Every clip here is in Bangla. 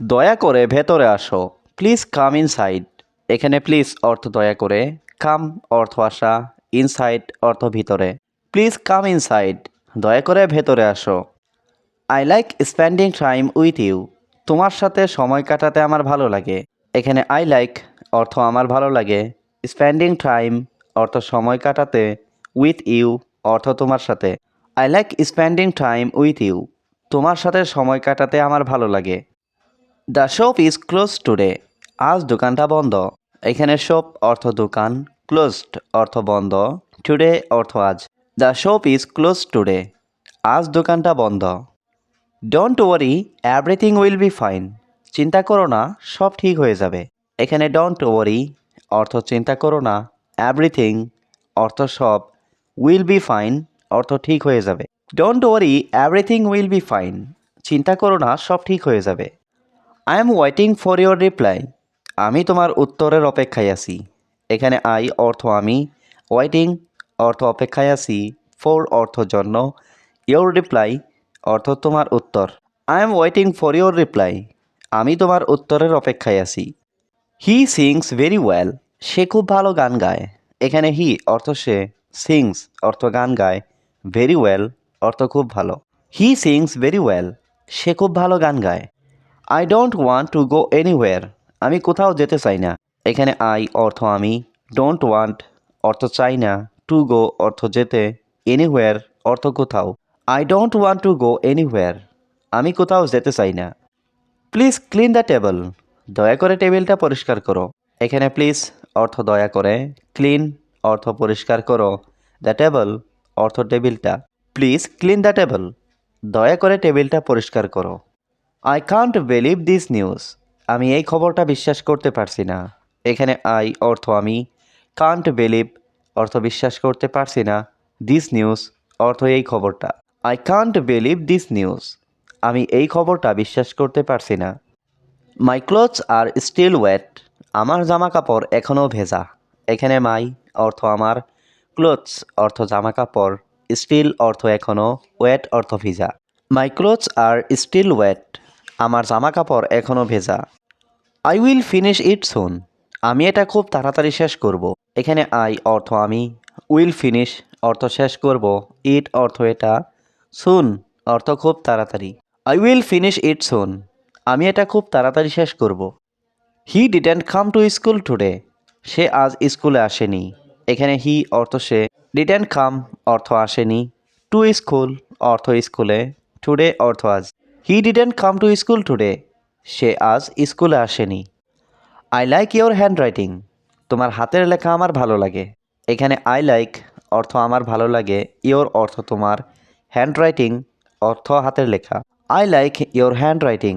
দয়া করে ভেতরে আসো। প্লিজ কাম ইনসাইড এখানে প্লিজ অর্থ দয়া করে কাম অর্থ আসা ইনসাইড অর্থ ভিতরে। প্লিজ কাম ইনসাইড দয়া করে ভেতরে আসো। I like spending time with you তোমার সাথে সময় কাটাতে আমার ভালো লাগে। এখানে আই লাইক অর্থ আমার ভালো লাগে। স্পেন্ডিং টাইম অর্থ সময় কাটাতে উইথ ইউ অর্থ তোমার সাথে। I like spending time with you তোমার সাথে সময় কাটাতে আমার ভালো লাগে। The shop is close today আজ দোকানটা বন্ধ। এখানে শপ অর্থ দোকান ক্লোজড অর্থ বন্ধ। টুডে অর্থ আজ। The shop is close today আজ দোকানটা বন্ধ। Don't worry everything will be fine চিন্তা করো না, সব ঠিক হয়ে যাবে। এখানে ডোন্ট ওয়ারি অর্থ চিন্তা করো না। এভরিথিং অর্থ সব উইল বি ফাইন অর্থ ঠিক হয়ে যাবে। Don't worry everything will be fine চিন্তা করো না, সব ঠিক হয়ে যাবে। I am waiting for your reply আমি তোমার উত্তরের অপেক্ষায় আছি। এখানে আই অর্থ আমি। ওয়েটিং অর্থ অপেক্ষায় আছি। ফর অর্থ জন্য। ইয়োর রিপ্লাই অর্থ তোমার উত্তর। I am waiting for your reply আমি তোমার উত্তরের অপেক্ষায় আছি। হি সিংস ভেরি ওয়েল সে খুব ভালো গান গায়। এখানে হি অর্থ সে। সিংস অর্থ গান গায়। ভেরি ওয়েল অর্থ খুব ভালো। হি সিংস ভেরি ওয়েল সে খুব ভালো গান গায়। I don't want to go anywhere আমি কোথাও যেতে চাই না। এখানে আই অর্থ আমি। ডোন্ট ওয়ান্ট অর্থ চাই না। টু গো অর্থ যেতে। এনিওয়ের অর্থ কোথাও। I don't want to go anywhere আমি কোথাও যেতে চাই না। প্লিজ ক্লিন দ্য টেবল দয়া করে টেবিলটা পরিষ্কার করো। এখানে প্লিজ অর্থ দয়া করে। ক্লিন অর্থ পরিষ্কার করো। দ্য টেবল অর্থ টেবিলটা। প্লিজ ক্লিন দ্য টেবল দয়া করে টেবিলটা পরিষ্কার করো। I can't believe this news আমি এই খবরটা বিশ্বাস করতে পারছি না। এখানে আই অর্থ আমি। কান্ট বিলিভ অর্থ বিশ্বাস করতে পারছি না। দিস নিউজ অর্থ এই খবরটা। I can't believe this news আমি এই খবরটা বিশ্বাস করতে পারছি না। My clothes are still wet আমার জামা কাপড় এখনও ভেজা। এখানে মাই অর্থ আমার। ক্লোথস অর্থ জামা কাপড় স্টিল অর্থ এখনও ওয়েট অর্থ ভিজা। My clothes are still wet আমার জামা কাপড় এখনও ভেজা। I will finish it soon আমি এটা খুব তাড়াতাড়ি শেষ করব। এখানে আই অর্থ আমি উইল ফিনিশ অর্থ শেষ করব ইট অর্থ এটা সুন অর্থ খুব তাড়াতাড়ি। I will finish it soon আমি এটা খুব তাড়াতাড়ি শেষ করব। He didn't come to school today সে আজ স্কুলে আসেনি। এখানে হি অর্থ সে ডিডেন্ট কাম অর্থ আসেনি। টু স্কুল অর্থ স্কুলে। টুডে অর্থ আজ। He didn't come to school today সে আজ স্কুলে আসেনি। I like your handwriting তোমার হাতের লেখা আমার ভালো লাগে। এখানে আই লাইক অর্থ আমার ভালো লাগে। ইয়োর অর্থ তোমার। হ্যান্ড রাইটিং অর্থ হাতের লেখা। I like your handwriting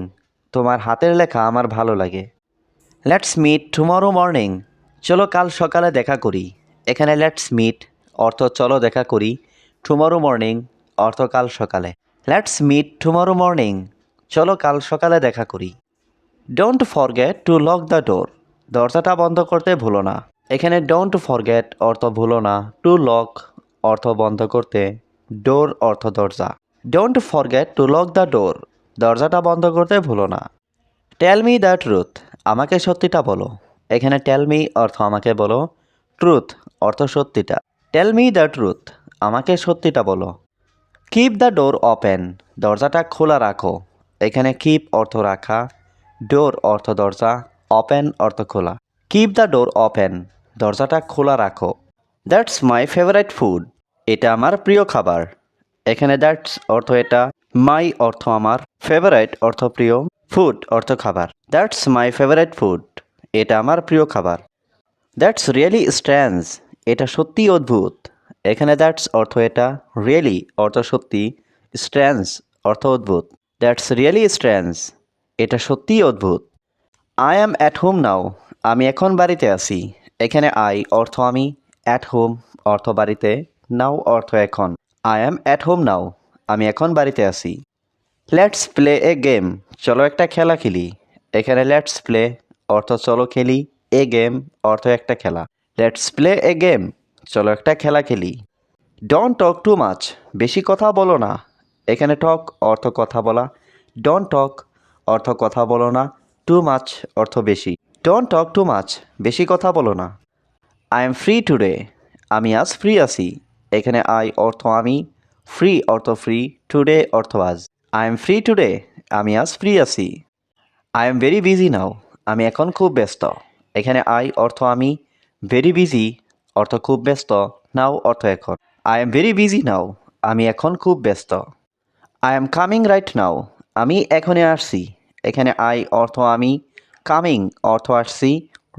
তোমার হাতের লেখা আমার ভালো লাগে। লেটস মিট টুমরো মর্নিং চলো কাল সকালে দেখা করি। এখানে লেটস মিট অর্থ চলো দেখা করি। টুমরো মর্নিং অর্থ কাল সকালে। লেটস মিট টুমরো মর্নিং চলো কাল সকালে দেখা করি। Don't forget to lock the door দরজাটা বন্ধ করতে ভুলো না। এখানে ডোন্ট ফরগেট অর্থ ভুলো না। টু লক অর্থ বন্ধ করতে ডোর অর্থ দরজা। Don't forget to lock the door দরজাটা বন্ধ করতে ভুলো না। টেল মি দ্য ট্রুথ আমাকে সত্যিটা বলো। এখানে টেল মি অর্থ আমাকে বলো। ট্রুথ অর্থ সত্যিটা। টেল মি দ্য ট্রুথ আমাকে সত্যিটা বলো। কিপ দ্য ডোর ওপেন দরজাটা খোলা রাখো। এখানে কিপ অর্থ রাখা। ডোর অর্থ দরজা। ওপেন অর্থ খোলা। কিপ দ্য ডোর ওপেন দরজাটা খোলা রাখো। দ্যাটস মাই ফেভারিট ফুড এটা আমার প্রিয় খাবার। এখানে দ্যাটস অর্থ এটা। মাই অর্থ আমার। ফেভারিট অর্থ প্রিয়। ফুড অর্থ খাবার। দ্যাটস মাই ফেভারিট ফুড এটা আমার প্রিয় খাবার। দ্যাটস রিয়েলি স্ট্যান্স এটা সত্যিই অদ্ভুত। এখানে দ্যাটস অর্থ এটা রিয়েলি অর্থ সত্যি স্ট্যান্স অর্থ অদ্ভুত। দ্যাটস রিয়েলি স্ট্যান্স এটা সত্যিই অদ্ভুত। I am at home now আমি এখন বাড়িতে আছি। এখানে আই অর্থ আমি অ্যাট হোম অর্থ বাড়িতে নাও অর্থ এখন। I am at home now আমি এখন বাড়িতে আছি। লেটস প্লে এ গেম চলো একটা খেলা খেলি। এখানে লেটস প্লে অর্থ চলো খেলি এ গেম অর্থ একটা খেলা। লেটস প্লে এ গেম চলো একটা খেলা খেলি। ডোন্ট টক টু মাচ বেশি কথা বলো না। এখানে টক অর্থ কথা বলা। ডোন্ট টক অর্থ কথা বলো না। টু মাচ অর্থ বেশি। ডোন্ট টক টু মাচ বেশি কথা বলো না। আই এম ফ্রি টুডে আমি আজ ফ্রি আছি। এখানে আই অর্থ আমি। ফ্রি অর্থ ফ্রি টুডে অর্থ আজ। আই এম ফ্রি টুডে আমি আজ ফ্রি আছি। I am very busy now আমি এখন খুব ব্যস্ত। এখানে আই অর্থ আমি। ভেরি বিজি অর্থ খুব ব্যস্ত, নাও অর্থ এখন। I am very busy now আমি এখন খুব ব্যস্ত। I am coming right now আমি এখনই আসছি। এখানে আই অর্থ আমি কামিং অর্থ আসছি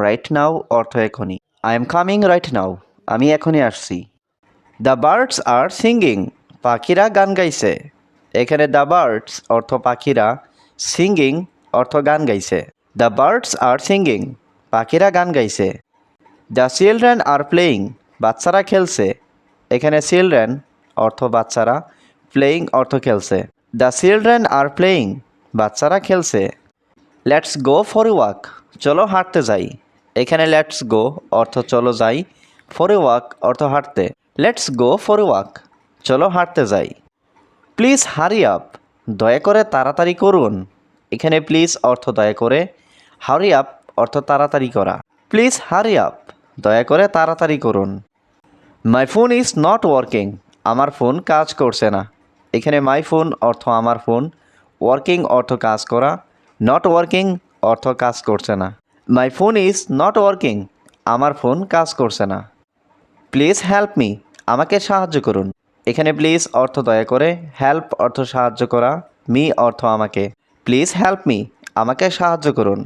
রাইট নাও অর্থ এখনই। I am coming right now আমি এখনই আসছি। দ্য বার্ডস আর সিঙ্গিং পাখিরা গান গাইছে। এখানে দ্য বার্ডস অর্থ পাখিরা সিঙ্গিং অর্থ গান গাইছে। দ্য বার্ডস আর সিঙ্গিং পাখিরা গান গাইছে। দ্য চিলড্রেন আর প্লেয়িং বাচ্চারা খেলছে। এখানে চিলড্রেন অর্থ বাচ্চারা প্লেয়িং অর্থ খেলছে। দ্য চিলড্রেন আর প্লেয়িং বাচ্চারা খেলছে। লেটস গো ফর ওয়াক চলো হাঁটতে যাই। এখানে লেটস গো অর্থ চলো যাই। ফর ওয়াক অর্থ হাঁটতে। লেটস গো ফর ওয়াক চলো হাঁটতে যাই। প্লিজ হারি আপ দয়া করে তাড়াতাড়ি করুন। এখানে প্লিজ অর্থ দয়া করে। হারি আপ অর্থ তাড়াতাড়ি করা। প্লিজ হারি আপ দয়া করে তাড়াতাড়ি করুন। My phone is not working আমার ফোন কাজ করছে না। এখানে মাই ফোন অর্থ আমার ফোন ওয়ার্কিং অর্থ কাজ করা। নট ওয়ার্কিং অর্থ কাজ করছে না। My phone is not working আমার ফোন কাজ করছে না। প্লিজ হেল্প মি আমাকে সাহায্য করুন। এখানে প্লিজ অর্থ দয়া করে। হেল্প অর্থ সাহায্য করা। মি অর্থ আমাকে। প্লিজ হেল্প মি আমাকে সাহায্য করুন।